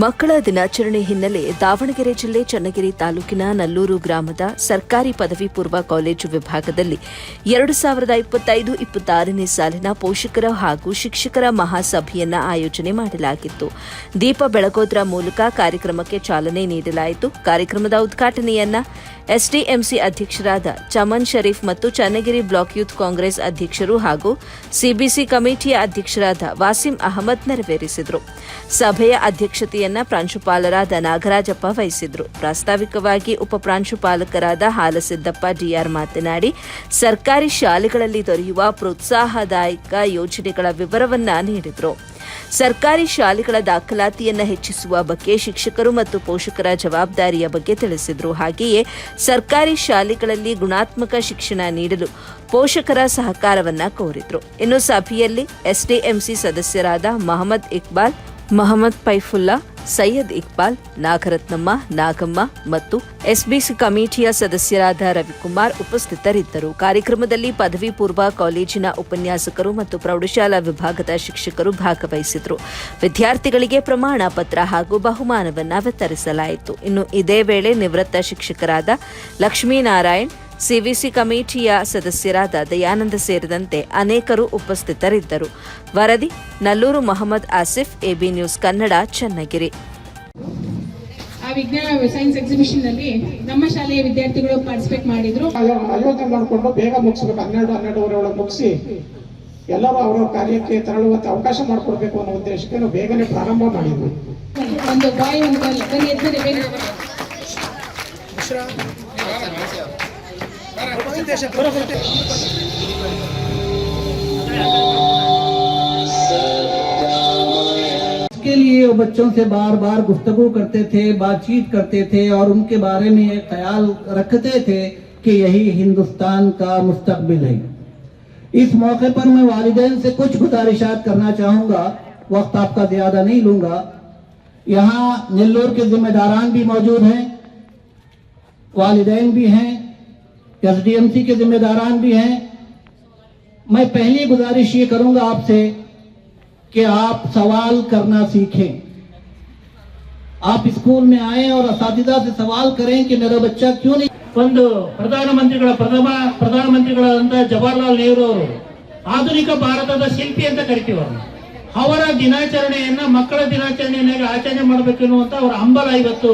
ಮಕ್ಕಳ ದಿನಾಚರಣೆ ಹಿನ್ನೆಲೆ ದಾವಣಗೆರೆ ಜಿಲ್ಲೆ ಚನ್ನಗಿರಿ ತಾಲೂಕಿನ ನಲ್ಲೂರು ಗ್ರಾಮದ ಸರ್ಕಾರಿ ಪದವಿ ಪೂರ್ವ ಕಾಲೇಜು ವಿಭಾಗದಲ್ಲಿ ಎರಡು ಸಾವಿರದ ಇಪ್ಪತ್ತೈದು ಇಪ್ಪತ್ತಾರನೇ ಸಾಲಿನ ಪೋಷಕರ ಹಾಗೂ ಶಿಕ್ಷಕರ ಮಹಾಸಭೆಯನ್ನು ಆಯೋಜನೆ ಮಾಡಲಾಗಿತ್ತು. ದೀಪ ಬೆಳಗೋದ್ರ ಮೂಲಕ ಕಾರ್ಯಕ್ರಮಕ್ಕೆ ಚಾಲನೆ ನೀಡಲಾಯಿತು. ಕಾರ್ಯಕ್ರಮದ ಉದ್ಘಾಟನೆಯನ್ನ ಎಸ್ಡಿಎಂಸಿ ಅಧ್ಯಕ್ಷರಾದ ಚಮನ್ ಶರೀಫ್ ಮತ್ತು ಚನ್ನಗಿರಿ ಬ್ಲಾಕ್ ಯೂತ್ ಕಾಂಗ್ರೆಸ್ ಅಧ್ಯಕ್ಷರು ಹಾಗೂ ಸಿಬಿಸಿ ಕಮಿಟಿಯ ಅಧ್ಯಕ್ಷರಾದ ವಾಸಿಂ ಅಹಮದ್ ನೆರವೇರಿಸಿದರು. ಸಭೆಯ ಅಧ್ಯಕ್ಷತೆಯನ್ನ ಪ್ರಾಂಶುಪಾಲರಾದ ನಾಗರಾಜಪ್ಪ ವಹಿಸಿದ್ರು. ಪ್ರಾಸ್ತಾವಿಕವಾಗಿ ಉಪಪ್ರಾಂಶುಪಾಲಕರಾದ ಹಾಲಸಿದ್ದಪ್ಪ ಡಿಆರ್ ಮಾತನಾಡಿ, ಸರ್ಕಾರಿ ಶಾಲೆಗಳಲ್ಲಿ ದೊರೆಯುವ ಪ್ರೋತ್ಸಾಹದಾಯಕ ಯೋಜನೆಗಳ ವಿವರವನ್ನ ನೀಡಿದರು. ಸರ್ಕಾರಿ ಶಾಲೆಗಳ ದಾಖಲಾತಿಯನ್ನು ಹೆಚ್ಚಿಸುವ ಬಗ್ಗೆ ಶಿಕ್ಷಕರು ಮತ್ತು ಪೋಷಕರ ಜವಾಬ್ದಾರಿಯ ಬಗ್ಗೆ ತಿಳಿಸಿದರು. ಹಾಗೆಯೇ ಸರ್ಕಾರಿ ಶಾಲೆಗಳಲ್ಲಿ ಗುಣಾತ್ಮಕ ಶಿಕ್ಷಣ ನೀಡಲು ಪೋಷಕರ ಸಹಕಾರವನ್ನ ಕೋರಿದ್ರು. ಇನ್ನು ಸಭೆಯಲ್ಲಿ ಎಸ್ಡಿಎಂಸಿ ಸದಸ್ಯರಾದ ಮಹಮ್ಮದ್ ಇಕ್ಬಾಲ್ ಮಹಮ್ಮದ್ ಪೈಫುಲ್ಲಾ, ಸೈಯದ್ ಇಕ್ಬಾಲ್, ನಾಗರತ್ನಮ್ಮ, ನಾಗಮ್ಮ ಮತ್ತು ಎಸ್ಬಿಸಿ ಕಮಿಟಿಯ ಸದಸ್ಯರಾದ ರವಿಕುಮಾರ್ ಉಪಸ್ಥಿತರಿದ್ದರು. ಕಾರ್ಯಕ್ರಮದಲ್ಲಿ ಪದವಿ ಪೂರ್ವ ಕಾಲೇಜಿನ ಉಪನ್ಯಾಸಕರು ಮತ್ತು ಪ್ರೌಢಶಾಲಾ ವಿಭಾಗದ ಶಿಕ್ಷಕರು ಭಾಗವಹಿಸಿದರು. ವಿದ್ಯಾರ್ಥಿಗಳಿಗೆ ಪ್ರಮಾಣ ಪತ್ರ ಹಾಗೂ ಬಹುಮಾನವನ್ನು ವಿತರಿಸಲಾಯಿತು. ಇನ್ನು ಇದೇ ವೇಳೆ ನಿವೃತ್ತ ಶಿಕ್ಷಕರಾದ ಲಕ್ಷ್ಮೀನಾರಾಯಣ್ ಸಿವಿಸಿ ಕಮಿಟಿಯ ಸದಸ್ಯರಾದ ದಯಾನಂದ ಸೇರಿದಂತೆ ಅನೇಕರು ಉಪಸ್ಥಿತರಿದ್ದರು. ವರದಿ ನಲ್ಲೂರು ಮೊಹಮ್ಮದ್ ಆಸಿಫ್ ಎಬಿ ನ್ಯೂಸ್ ಕನ್ನಡ ಚನ್ನಗಿರಿ. ಆ ವಿಜ್ಞಾನ ಸೈನ್ಸ್ ಎಕ್ಸಿಬಿಷನ್ನಲ್ಲಿ ನಮ್ಮ ಶಾಲೆಯ ವಿದ್ಯಾರ್ಥಿಗಳು ಪಾರ್ಟಿಸಿಪೇಟ್ ಮಾಡಿದ್ರು. ಆಯೋ- ಆಯೋಜನೆ ಮಾಡಿಕೊಂಡು ಬೇಗ ಮುಗಿಸ್ಬೇಕು ಹನ್ನೆರಡು ಹನ್ನೆರಡುವರೆ ಒಳಗೆ ಮುಗಿಸಿ ಎಲ್ಲರೂ ಅವರ ಕಾರ್ಯಕ್ಕೆ ತೆರಳುವಂತ ಅವಕಾಶ ಮಾಡಿಕೊಡ್ಬೇಕು ಅನ್ನೋ ಉದ್ದೇಶಕ್ಕೆ ನಾವು ಬೇಗನೆ ಪ್ರಾರಂಭ ಮಾಡಿದ್ವಿ. ಒಂದು ಬಾಯಿ ಒಂದು ಬನ್ನಿ ಎದ್ದು के लिए वो बच्चों से बार बार गुफ्तगु करते थे, बातचीत करते थे और उनके बारे में ये ख्याल रखते थे कि यही हिंदुस्तान का मुस्तबिल है। इस मौके पर मैं वालदेन से कुछ गुजारिशात करना चाहूँगा। वक्त आपका ज़्यादा नहीं लूँगा। यहाँ नेल्लोर के जिम्मेदारान भी मौजूद हैं, वालदेन भी हैं। एसडीएमसी के जिम्मेदारान भी हैं मैं पहली गुजारिश ये करूंगा आपसे कि आप सवाल करना सीखें आप स्कूल में आए और असातिदा से सवाल करें कि मेरा बच्चा क्यों नहीं ಒಂದು ಪ್ರಧಾನಮಂತ್ರಿಗಳ ಪ್ರಥಮ ಪ್ರಧಾನಮಂತ್ರಿಗಳಾದಂತಹ ಜವಾಹರ್ಲಾಲ್ ನೆಹರು ಅವರು ಆಧುನಿಕ ಭಾರತದ ಶಿಲ್ಪಿ ಅಂತ ಕರಿತೀವಿ ಅವ್ರನ್ನ ಅವರ ದಿನಾಚರಣೆಯನ್ನ ಮಕ್ಕಳ ದಿನಾಚರಣೆಯನ್ನಾಗಿ ಆಚರಣೆ ಮಾಡಬೇಕು ಎನ್ನುವಂತ ಅವರ ಹಂಬಲ ಇವತ್ತು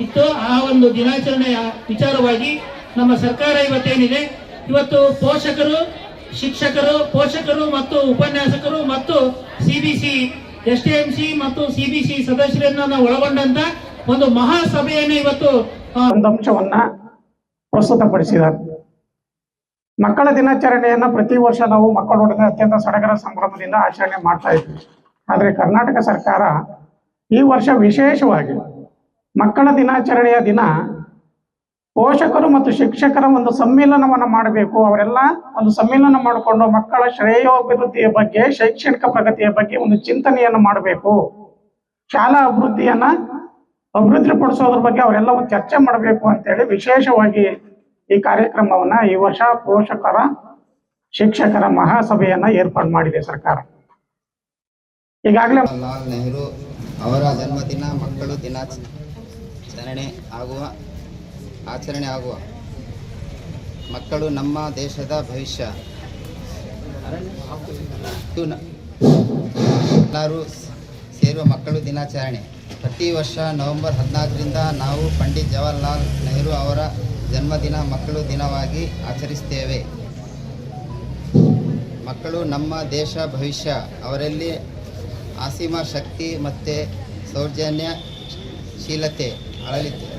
ಇತ್ತು ಆ ಒಂದು ದಿನಾಚರಣೆಯ ವಿಚಾರವಾಗಿ ನಮ್ಮ ಸರ್ಕಾರ ಇವತ್ತೇನಿದೆ? ಇವತ್ತು ಪೋಷಕರು, ಶಿಕ್ಷಕರು, ಪೋಷಕರು ಮತ್ತು ಉಪನ್ಯಾಸಕರು ಮತ್ತು CBC S T M C ಮತ್ತು ಸಿಬಿಸಿ ಸದಸ್ಯರನ್ನ ಒಳಗೊಂಡಂತ ಒಂದು ಮಹಾಸಭೆಯನ್ನು ಇವತ್ತು ಒಂದು ಅಂಶವನ್ನ ಪ್ರಸ್ತುತಪಡಿಸಿದ್ದಾರೆ. ಮಕ್ಕಳ ದಿನಾಚರಣೆಯನ್ನ ಪ್ರತಿ ವರ್ಷ ನಾವು ಮಕ್ಕಳೊಡನೆ ಅತ್ಯಂತ ಸಡಗರ ಸಂಭ್ರಮದಿಂದ ಆಚರಣೆ ಮಾಡ್ತಾ ಇದ್ವಿ. ಆದರೆ ಕರ್ನಾಟಕ ಸರ್ಕಾರ ಈ ವರ್ಷ ವಿಶೇಷವಾಗಿ ಮಕ್ಕಳ ದಿನಾಚರಣೆಯ ದಿನ ಪೋಷಕರು ಮತ್ತು ಶಿಕ್ಷಕರ ಒಂದು ಸಮ್ಮಿಲನವನ್ನು ಮಾಡಬೇಕು. ಅವರೆಲ್ಲ ಒಂದು ಸಮ್ಮಿಲನ ಮಾಡಿಕೊಂಡು ಮಕ್ಕಳ ಶ್ರೇಯೋಭಿವೃದ್ಧಿಯ ಬಗ್ಗೆ, ಶೈಕ್ಷಣಿಕ ಪ್ರಗತಿಯ ಬಗ್ಗೆ ಒಂದು ಚಿಂತನೆಯನ್ನು ಮಾಡಬೇಕು. ಶಾಲಾ ಅಭಿವೃದ್ಧಿಯನ್ನ ಅಭಿವೃದ್ಧಿಪಡಿಸೋದ್ರ ಬಗ್ಗೆ ಅವರೆಲ್ಲ ಒಂದು ಚರ್ಚೆ ಮಾಡಬೇಕು ಅಂತೇಳಿ ವಿಶೇಷವಾಗಿ ಈ ಕಾರ್ಯಕ್ರಮವನ್ನ ಈ ವರ್ಷ ಪೋಷಕರ, ಶಿಕ್ಷಕರ ಮಹಾಸಭೆಯನ್ನ ಏರ್ಪಾಡು ಮಾಡಿದೆ ಸರ್ಕಾರ. ಈಗಾಗಲೇ ನೆಹರು ಅವರ ಜನ್ಮದಿನ ಮಕ್ಕಳು ದಿನಾಚರಣೆ ಆಗುವ ಆಚರಣೆ ಆಗುವ. ಮಕ್ಕಳು ನಮ್ಮ ದೇಶದ ಭವಿಷ್ಯ. ಎಲ್ಲರೂ ಸೇರುವ ಮಕ್ಕಳು ದಿನಾಚರಣೆ. ಪ್ರತಿ ವರ್ಷ ನವೆಂಬರ್ ಹದಿನಾಲ್ಕರಿಂದ ನಾವು ಪಂಡಿತ್ ಜವಾಹರ್ಲಾಲ್ ನೆಹರು ಅವರ ಜನ್ಮದಿನ ಮಕ್ಕಳು ದಿನವಾಗಿ ಆಚರಿಸ್ತೇವೆ. ಮಕ್ಕಳು ನಮ್ಮ ದೇಶ ಭವಿಷ್ಯ. ಅವರಲ್ಲಿ ಅಸೀಮ ಶಕ್ತಿ ಮತ್ತು ಸೌಜನ್ಯಶೀಲತೆ ಅಳಲಿದೆ.